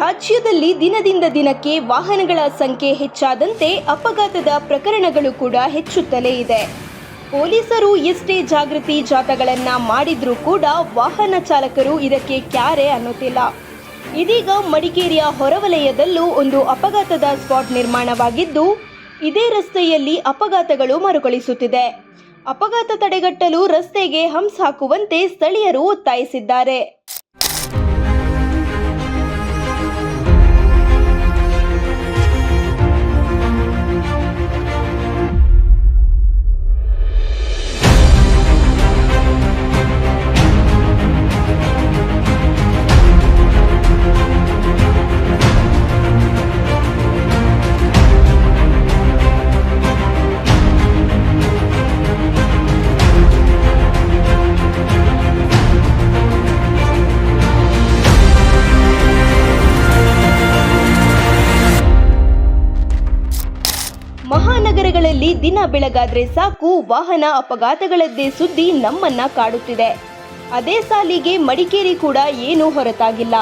ರಾಜ್ಯದಲ್ಲಿ ದಿನದಿಂದ ದಿನಕ್ಕೆ ವಾಹನಗಳ ಸಂಖ್ಯೆ ಹೆಚ್ಚಾದಂತೆ ಅಪಘಾತದ ಪ್ರಕರಣಗಳು ಕೂಡ ಹೆಚ್ಚುತ್ತಲೇ ಇದೆ. ಪೊಲೀಸರು ಎಷ್ಟೇ ಜಾಗೃತಿ ಜಾಥಾಗಳನ್ನ ಮಾಡಿದ್ರೂ ಕೂಡ ವಾಹನ ಚಾಲಕರು ಇದಕ್ಕೆ ಕ್ಯಾರೆ ಅನ್ನುತ್ತಿಲ್ಲ. ಇದೀಗ ಮಡಿಕೇರಿಯ ಹೊರವಲಯದಲ್ಲೂ ಒಂದು ಅಪಘಾತದ ಸ್ಪಾಟ್ ನಿರ್ಮಾಣವಾಗಿದ್ದು, ಇದೇ ರಸ್ತೆಯಲ್ಲಿ ಅಪಘಾತಗಳು ಮರುಕಳಿಸುತ್ತಿದೆ. ಅಪಘಾತ ತಡೆಗಟ್ಟಲು ರಸ್ತೆಗೆ ಹಂಸ್ ಹಾಕುವಂತೆ ಸ್ಥಳೀಯರು ಒತ್ತಾಯಿಸಿದ್ದಾರೆ. ದಿನ ಬೆಳಗಾದ್ರೆ ಸಾಕು, ವಾಹನ ಅಪಘಾತಗಳದ್ದೇ ಸುದ್ದಿ ನಮ್ಮನ್ನ ಕಾಡುತ್ತಿದೆ. ಅದೇ ಸಾಲಿಗೆ ಮಡಿಕೇರಿ ಕೂಡ ಏನೂ ಹೊರತಾಗಿಲ್ಲ.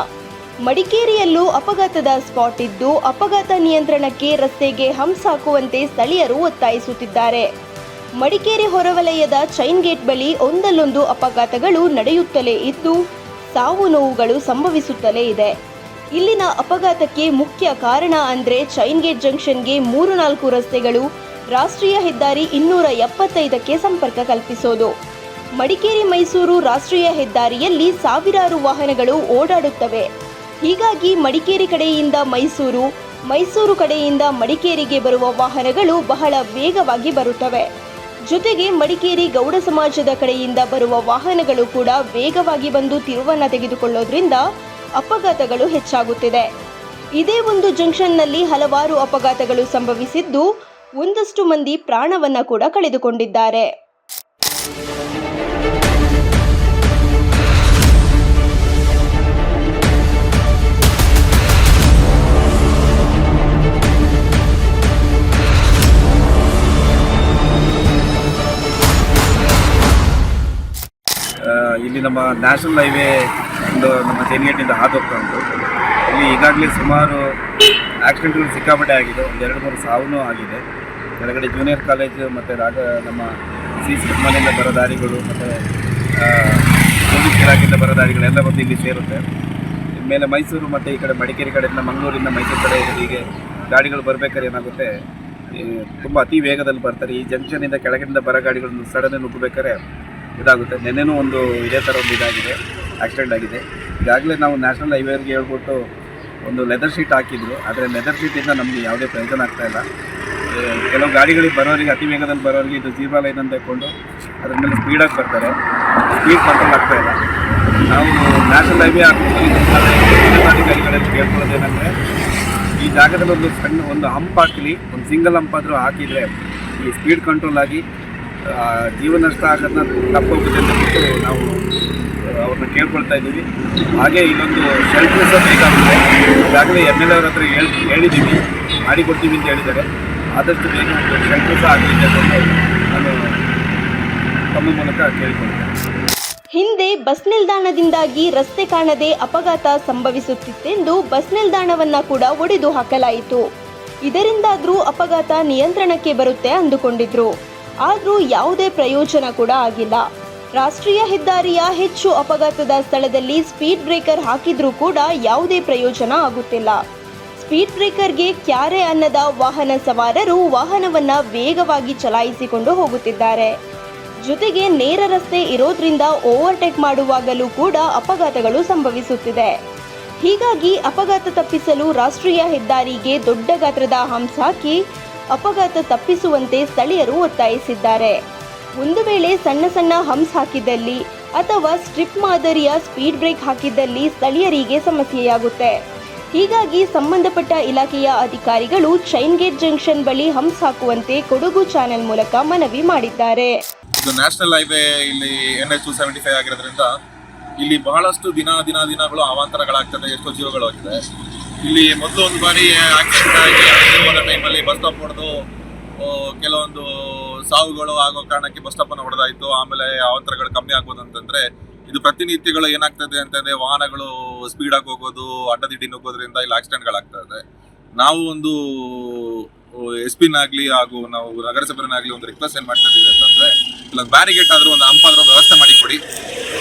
ಮಡಿಕೇರಿಯಲ್ಲೂ ಅಪಘಾತದ ಸ್ಪಾಟ್ ಇದ್ದು, ಅಪಘಾತ ನಿಯಂತ್ರಣಕ್ಕೆ ರಸ್ತೆಗೆ ಹಂಸ್ ಹಾಕುವಂತೆ ಸ್ಥಳೀಯರು ಒತ್ತಾಯಿಸುತ್ತಿದ್ದಾರೆ. ಮಡಿಕೇರಿ ಹೊರವಲಯದ ಚೈನ್ ಗೇಟ್ ಬಳಿ ಒಂದಲ್ಲೊಂದು ಅಪಘಾತಗಳು ನಡೆಯುತ್ತಲೇ ಇದ್ದು, ಸಾವು ನೋವುಗಳು ಸಂಭವಿಸುತ್ತಲೇ ಇದೆ. ಇಲ್ಲಿನ ಅಪಘಾತಕ್ಕೆ ಮುಖ್ಯ ಕಾರಣ ಅಂದ್ರೆ ಚೈನ್ ಗೇಟ್ ಜಂಕ್ಷನ್ಗೆ ಮೂರು ನಾಲ್ಕು ರಸ್ತೆಗಳು ರಾಷ್ಟ್ರೀಯ ಹೆದ್ದಾರಿ ಇನ್ನೂರ ಎಪ್ಪತ್ತೈದಕ್ಕೆ ಸಂಪರ್ಕ ಕಲ್ಪಿಸೋದು. ಮಡಿಕೇರಿ, ಮೈಸೂರು ರಾಷ್ಟ್ರೀಯ ಹೆದ್ದಾರಿಯಲ್ಲಿ ಸಾವಿರಾರು ವಾಹನಗಳು ಓಡಾಡುತ್ತವೆ. ಹೀಗಾಗಿ ಮಡಿಕೇರಿ ಕಡೆಯಿಂದ ಮೈಸೂರು ಮೈಸೂರು ಕಡೆಯಿಂದ ಮಡಿಕೇರಿಗೆ ಬರುವ ವಾಹನಗಳು ಬಹಳ ವೇಗವಾಗಿ ಬರುತ್ತವೆ. ಜೊತೆಗೆ ಮಡಿಕೇರಿ ಗೌಡ ಸಮಾಜದ ಕಡೆಯಿಂದ ಬರುವ ವಾಹನಗಳು ಕೂಡ ವೇಗವಾಗಿ ಬಂದು ತಿರುವನ್ನ ತೆಗೆದುಕೊಳ್ಳೋದ್ರಿಂದ ಅಪಘಾತಗಳು ಹೆಚ್ಚಾಗುತ್ತಿದೆ. ಇದೇ ಒಂದು ಜಂಕ್ಷನ್ನಲ್ಲಿ ಹಲವಾರು ಅಪಘಾತಗಳು ಸಂಭವಿಸಿದ್ದು ಒಂದಷ್ಟು ಮಂದಿ ಪ್ರಾಣವನ್ನ ಕೂಡ ಕಳೆದುಕೊಂಡಿದ್ದಾರೆ. ಇಲ್ಲಿ ನಮ್ಮ ನ್ಯಾಷನಲ್ ಹೈವೇ ಒಂದು ನಮ್ಮ ಜೇನಿಗೇಟಿಂದ ಹಾದು ಹೋಗ್ತಾ ಉಂಟು. ಇಲ್ಲಿ ಈಗಾಗಲೇ ಸುಮಾರು ಆಕ್ಸಿಡೆಂಟ್ಗಳು ಸಿಕ್ಕಾಪಟ್ಟೆ ಆಗಿದೆ. ಒಂದು ಎರಡು ಮೂರು ಸಾವುನೂ ಆಗಿದೆ. ಕೆಳಗಡೆ ಜೂನಿಯರ್ ಕಾಲೇಜು ಮತ್ತು ರಾಗ ನಮ್ಮ ಸಿ ಸಿ ಮನೆಯಿಂದ ಬರೋ ದಾರಿಗಳು ಮತ್ತು ಪೊಲೀಸ್ ಇಲಾಖೆಯಿಂದ ಬರೋ ದಾರಿಗಳೆಲ್ಲ ಬಂದು ಇಲ್ಲಿ ಸೇರುತ್ತೆ. ಮೇಲೆ ಮೈಸೂರು ಮತ್ತು ಈ ಕಡೆ ಮಡಿಕೇರಿ ಕಡೆಯಿಂದ ಮಂಗಳೂರಿಂದ ಮೈಸೂರು ಕಡೆ ಹೀಗೆ ಗಾಡಿಗಳು ಬರಬೇಕಾದ್ರೆ ಏನಾಗುತ್ತೆ ತುಂಬ ಅತಿ ವೇಗದಲ್ಲಿ ಬರ್ತಾರೆ. ಈ ಜಂಕ್ಷನಿಂದ ಕೆಳಗಿನಿಂದ ಬರೋ ಗಾಡಿಗಳನ್ನು ಸಡನ್ ನುಗ್ಗಬೇಕಾದ್ರೆ ಇದಾಗುತ್ತೆ. ನೆನ್ನೆನೂ ಒಂದು ಇದೇ ಥರ ಒಂದು ಇದಾಗಿದೆ. ಆಕ್ಸಿಡೆಂಟ್ ಆಗಿದೆ. ಈಗಾಗಲೇ ನಾವು ನ್ಯಾಷನಲ್ ಹೈವೇಗೆ ಹೇಳ್ಬಿಟ್ಟು ಒಂದು ಲೆದರ್ ಶೀಟ್ ಹಾಕಿದ್ರು. ಆದರೆ ಲೆದರ್ ಶೀಟಿಂದ ನಮಗೆ ಯಾವುದೇ ಪ್ರಯೋಜನ ಆಗ್ತಾ ಇಲ್ಲ. ಕೆಲವು ಗಾಡಿಗಳಿಗೆ ಬರೋರಿಗೆ, ಅತಿ ವೇಗದಲ್ಲಿ ಬರೋರಿಗೆ ಇದು ಜೀರೋ ಲೈನ್ ಅಂತ ಇಟ್ಕೊಂಡು ಅದ್ರ ಮೇಲೆ ಸ್ಪೀಡಾಗಿ ಬರ್ತಾರೆ. ಸ್ಪೀಡ್ ಕಂಟ್ರೋಲ್ ಆಗ್ತಾ ಇಲ್ಲ. ನಾವು ನ್ಯಾಷನಲ್ ಹೈವೇ ಅಧಿಕಾರಿಗಳಲ್ಲಿ ಕೇಳ್ಕೊಳ್ಳೋದೇನೆಂದರೆ ಈ ಜಾಗದಲ್ಲಿ ಒಂದು ಸಣ್ಣ ಒಂದು ಹಂಪ್ ಹಾಕಲಿ, ಒಂದು ಸಿಂಗಲ್ ಹಂಪ್ ಆದರೂ ಹಾಕಿದರೆ ಈ ಸ್ಪೀಡ್ ಕಂಟ್ರೋಲ್ ಆಗಿ ಜೀವನಷ್ಟ ಜೀವ ನಷ್ಟ ಆಗೋದನ್ನ ತಪ್ಪೋಗುತ್ತೆ ಅಂತ ನಾವು ಅವ್ರನ್ನ ಕೇಳ್ಕೊಳ್ತಾ ಇದ್ದೀವಿ. ಹಾಗೆ ಇನ್ನೊಂದು ಶೆಲ್ಟರ್ ಸಹ ಬೇಕಾಗುತ್ತೆ. ಈಗಾಗಲೇ ಎಂ ಎಲ್ ಅವ್ರ ಹತ್ರ ಹೇಳಿ, ಹೇಳಿದ್ದೀವಿ. ಮಾಡಿಕೊಡ್ತೀವಿ ಅಂತ ಹೇಳಿದ್ದಾರೆ. ಆದಷ್ಟು ಬೇಗ ಒಂದು ಶೆಲ್ಟರ್ ಸಹ ಆಗಲಿದೆ ನಾನು ತಮ್ಮ ಮೂಲಕ ಕೇಳಿಕೊಳ್ತೇನೆ. ಹಿಂದೆ ಬಸ್ ನಿಲ್ದಾಣದಿಂದಾಗಿ ರಸ್ತೆ ಕಾಣದೆ ಅಪಘಾತ ಸಂಭವಿಸುತ್ತಿತ್ತೆಂದು ಬಸ್ ನಿಲ್ದಾಣವನ್ನ ಕೂಡ ಒಡೆದು ಹಾಕಲಾಯಿತು. ಇದರಿಂದಾದರೂ ಅಪಘಾತ ನಿಯಂತ್ರಣಕ್ಕೆ ಬರುತ್ತೆ ಅಂದುಕೊಂಡಿದ್ರು. ಆದರೂ ಯಾವುದೇ ಪ್ರಯೋಜನ ಕೂಡ ಆಗಿಲ್ಲ. ರಾಷ್ಟ್ರೀಯ ಹೆದ್ದಾರಿಯ ಹೆಚ್ಚು ಅಪಘಾತದ ಸ್ಥಳದಲ್ಲಿ ಸ್ಪೀಡ್ ಬ್ರೇಕರ್ ಹಾಕಿದ್ರೂ ಕೂಡ ಯಾವುದೇ ಪ್ರಯೋಜನ ಆಗುತ್ತಿಲ್ಲ. ಸ್ಪೀಡ್ ಬ್ರೇಕರ್ಗೆ ಕ್ಯಾರೆ ಅನ್ನದ ವಾಹನ ಸವಾರರು ವಾಹನವನ್ನ ವೇಗವಾಗಿ ಚಲಾಯಿಸಿಕೊಂಡು ಹೋಗುತ್ತಿದ್ದಾರೆ. ಜೊತೆಗೆ ನೇರ ರಸ್ತೆ ಇರೋದ್ರಿಂದ ಓವರ್ಟೇಕ್ ಮಾಡುವಾಗಲೂ ಕೂಡ ಅಪಘಾತಗಳು ಸಂಭವಿಸುತ್ತಿದೆ. ಹೀಗಾಗಿ ಅಪಘಾತ ತಪ್ಪಿಸಲು ರಾಷ್ಟ್ರೀಯ ಹೆದ್ದಾರಿಗೆ ದೊಡ್ಡ ಗಾತ್ರದ ಹಂಸ ಹಾಕಿ ಅಪಘಾತ ತಪ್ಪಿಸುವಂತೆ ಸ್ಥಳೀಯರು ಒತ್ತಾಯಿಸಿದ್ದಾರೆ. ಒಂದು ವೇಳೆ ಸಣ್ಣ ಸಣ್ಣ ಹಂಸ್ ಹಾಕಿದ್ದಲ್ಲಿ ಅಥವಾ ಸ್ಟ್ರಿಪ್ ಮಾದರಿಯ ಸ್ಪೀಡ್ ಬ್ರೇಕ್ ಹಾಕಿದ್ದಲ್ಲಿ ಸ್ಥಳೀಯರಿಗೆ ಸಮಸ್ಯೆಯಾಗುತ್ತೆ. ಹೀಗಾಗಿ ಸಂಬಂಧಪಟ್ಟ ಇಲಾಖೆಯ ಅಧಿಕಾರಿಗಳು ಚೈನ್ ಗೇಟ್ ಜಂಕ್ಷನ್ ಬಳಿ ಹಂಸ್ ಹಾಕುವಂತೆ ಕೊಡಗು ಚಾನೆಲ್ ಮೂಲಕ ಮನವಿ ಮಾಡಿದ್ದಾರೆ. ಇದು ನ್ಯಾಷನಲ್ ಹೈವೇ ಇಲ್ಲಿ ಎನ್ ಎಚ್ ಸೆವೆಂಟಿ ಇಲ್ಲಿ ಬಹಳಷ್ಟು ದಿನ ದಿನ ದಿನಗಳು ಅವಾಂತರಗಳಾಗ್ತದೆ, ಎಷ್ಟೋ ಜೀವಗಳು ಆಗಿದೆ ಇಲ್ಲಿ ಮೊದಲು ಒಂದು ಬಾರಿ ಆಕ್ಸಿಡೆಂಟ್ ಆಗಿ ಟೈಮಲ್ಲಿ ಬಸ್ ಸ್ಟಾಪ್ ಹೊಡೆದು ಕೆಲವೊಂದು ಸಾವುಗಳು ಆಗೋ ಕಾರಣಕ್ಕೆ ಬಸ್ ಸ್ಟಾಪ್ ಅನ್ನು ಹೊಡೆದಾಯ್ತು. ಆಮೇಲೆ ಅವಂತರಗಳು ಕಮ್ಮಿ ಆಗೋದು ಅಂತಂದ್ರೆ ಇದು ಪ್ರತಿನಿತ್ಯಗಳು ಏನಾಗ್ತದೆ ಅಂತಂದ್ರೆ ವಾಹನಗಳು ಸ್ಪೀಡ್ ಆಗಿ ಹೋಗೋದು, ಅಡ್ಡದಿಡ್ಡಿ ನುಗ್ಗೋದ್ರಿಂದ ಇಲ್ಲಿ ಆಕ್ಸಿಡೆಂಟ್ಗಳಾಗ್ತಾ ಇದೆ ನಾವು ಒಂದು ಎಸ್ ಪಿನಾಗ್ಲಿ ಹಾಗೂ ನಾವು ನಗರಸಭೆನಾಗ್ಲಿ ಒಂದು ರಿಕ್ವೆಸ್ಟ್ ಏನ್ ಮಾಡ್ತಾ ಇದೀವಿ ಅಂತಂದ್ರೆ, ಇಲ್ಲೊಂದು ಬ್ಯಾರಿಗೇಟ್ ಆದ್ರೂ ಒಂದು ಹಂಪ್ ಆದ್ರೂ ವ್ಯವಸ್ಥೆ ಮಾಡಿ ಕೊಡಿ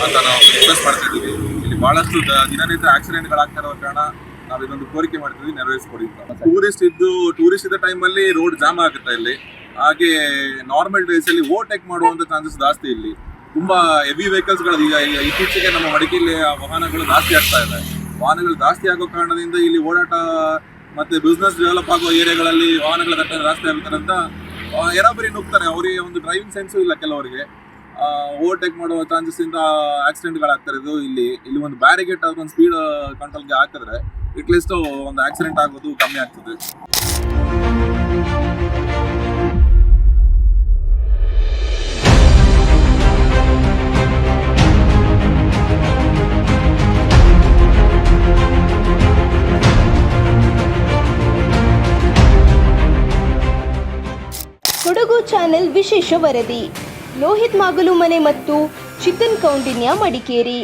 ಅಂತ ನಾವು ರಿಕ್ವೆಸ್ಟ್ ಮಾಡ್ತಾ ಇದೀವಿ ಇಲ್ಲಿ ಬಹಳಷ್ಟು ದಿನನಿತ್ಯ ಆಕ್ಸಿಡೆಂಟ್ಗಳಾಗ್ತಾ ಇರೋ ಕಾರಣ ನಾವು ಇದೊಂದು ಕೋರಿಕೆ ಮಾಡ್ತಿದ್ವಿ ನೆರವೇರಿಸ್ಕೊಡಿ ಅಂತ. ಟೂರಿಸ್ಟ್ ಇದ್ದು ಟೂರಿಸ್ಟ್ ಇದ್ದ ಟೈಮಲ್ಲಿ ರೋಡ್ ಜಾಮ್ ಆಗುತ್ತೆ ಇಲ್ಲಿ. ಹಾಗೆ ನಾರ್ಮಲ್ ಡೇಸ್ ಅಲ್ಲಿ ಓವರ್ಟೇಕ್ ಮಾಡುವಂತ ಚಾನ್ಸಸ್ ಜಾಸ್ತಿ ಇಲ್ಲಿ. ತುಂಬಾ ಹೆವಿ ವೆಹಿಕಲ್ಸ್ಗಳು ಈಗ ಇತ್ತೀಚೆಗೆ ನಮ್ಮ ಮಡಿಕೇಲಿ ವಾಹನಗಳು ಜಾಸ್ತಿ ಆಗ್ತಾ ಇದೆ. ವಾಹನಗಳು ಜಾಸ್ತಿ ಆಗೋ ಕಾರಣದಿಂದ ಇಲ್ಲಿ ಓಡಾಟ ಮತ್ತೆ ಬಿಸ್ನೆಸ್ ಡೆವಲಪ್ ಆಗೋ ಏರಿಯಾಗಳಲ್ಲಿ ವಾಹನಗಳ ದಟ್ಟಣೆ ಜಾಸ್ತಿ ಆಗುತ್ತಾರಂತ ಎರಾಬರಿ ನುಗ್ತಾರೆ ಅವರಿಗೆ ಒಂದು ಡ್ರೈವಿಂಗ್ ಸೆನ್ಸು ಇಲ್ಲ ಕೆಲವರಿಗೆ. ಓವರ್ಟೇಕ್ ಮಾಡುವ ಚಾನ್ಸಸ್ ಇಂದ ಆಕ್ಸಿಡೆಂಟ್ಗಳಾಗ್ತಾ ಇರೋದು ಇಲ್ಲಿ. ಇಲ್ಲಿ ಒಂದು ಬ್ಯಾರಿಗೇಟ್ ಆದ್ರೆ ಒಂದು ಸ್ಪೀಡ್ ಕಂಟ್ರೋಲ್ಗೆ ಹಾಕಿದ್ರೆ ಇಟ್ಲೀಸ್ಟ್ ಒಂದು ಆಕ್ಸಿಡೆಂಟ್ ಆಗೋದು ಕಮ್ಮಿ ಆಗ್ತದೆ. ಕೊಡಗು ಚಾನೆಲ್ ವಿಶೇಷ ವರದಿ. ಲೋಹಿತ್ ಮಾಗಲು ಮನೆ ಮತ್ತು ಚಿಕನ್ ಕೌಂಡಿನ್ಯ ಮಡಿಕೇರಿ.